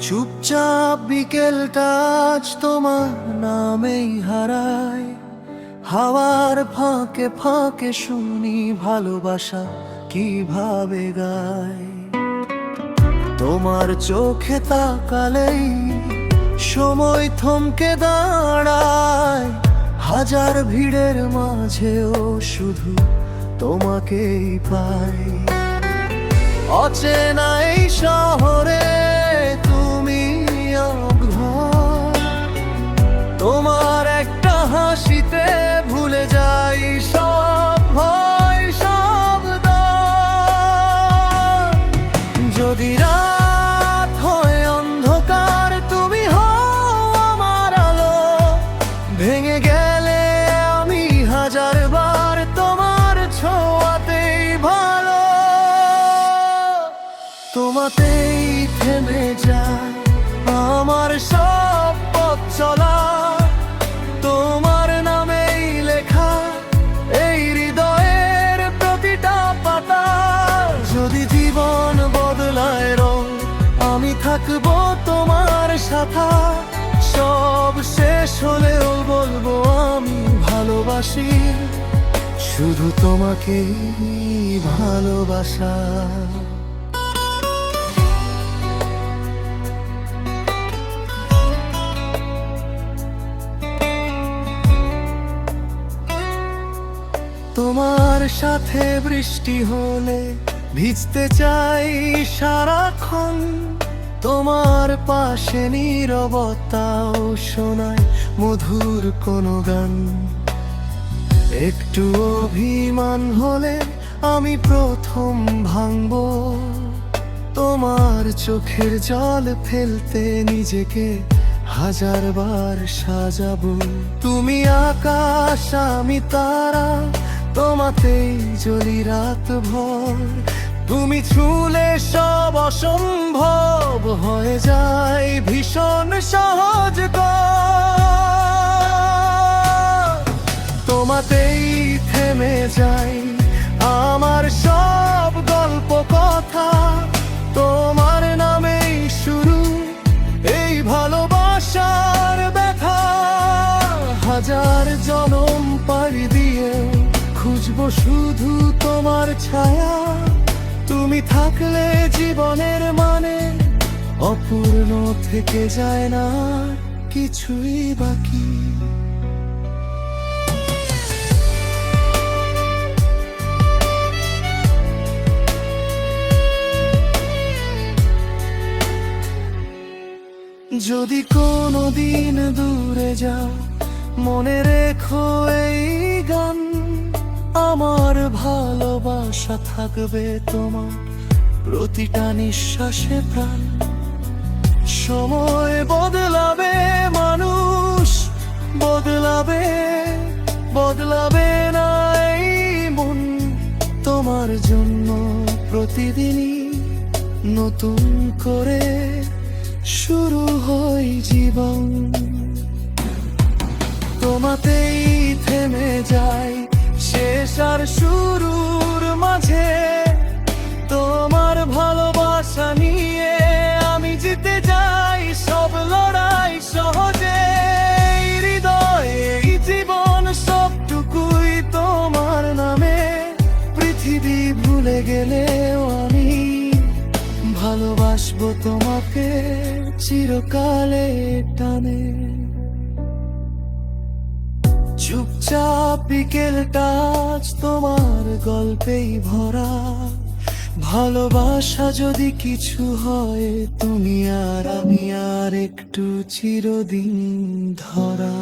চুপচাপ বিকেলটা আজ তোমার নামেই হারায়। হাওয়ার ফাঁকে ফাঁকে শুনি ভালোবাসা কীভাবে গায়। তোমার চোখে তাকালেই সময় থমকে দাঁড়ায়। হাজার ভিড়ের মাঝেও শুধু তোমাকেই পাই অচেনাই শহরে তোমাতেই থেমে যায়। আমার সব পথ চলা। তোমার নামেই লেখা এই হৃদয়ের প্রতিটা পাতা। যদি জীবন বদলায় রং, আমি থাকব তোমার সাথা। সব শেষ হলেও বলব আমি ভালোবাসি। শুধু তোমাকেই ভালোবাসা। তোমার সাথে বৃষ্টি হলে ভিজতে চাই সারাক্ষণ। তোমার পাশে নীরবতাও শোনায় মধুর কোনো গান। একটু অভিমান হলে আমি প্রথম ভাঙব। তোমার চোখের জল ফেলতে নিজেকে হাজার বার সাজাবো। তুমি আকাশ, আমি তারা তোমাতেই জ্বলি রাত ভর তুমি ছুলে সব অসম্ভব হয়ে যায় ভীষণ সহজ তোমাতেই শুধু তোমার ছায়া, তুমি থাকলে জীবনের মানে অপূর্ণ থেকে যায় না, কিছুই বাকি। যদি কোনো দিন দূরে যাও, মনে রেখো এই গান আমার ভালোবাসা থাকবে তোমার প্রতিটা নিঃশ্বাসে প্রাণ। সময় বদলাবে, মানুষ বদলাবে বদলাবে না এই মন তোমার জন্য প্রতিদিনই নতুন করে শুরু হয় জীবন। তোমাতেই আর শুরুর মাঝে তোমার ভালোবাসা নিয়ে আমি জিতে যাই সব লড়াই সহজে। হৃদয়ে জীবন সবটুকুই তোমার নামে। পৃথিবী ভুলে গেলেও আমি ভালোবাসবো তোমাকে চিরকালে টানে। চুপচাপ বিকেলটা আজ তোমার গল্পেই ভরা। ভালোবাসা যদি কিছু হয়, তুমি আর আমি আর একটু চিরদিন ধরা।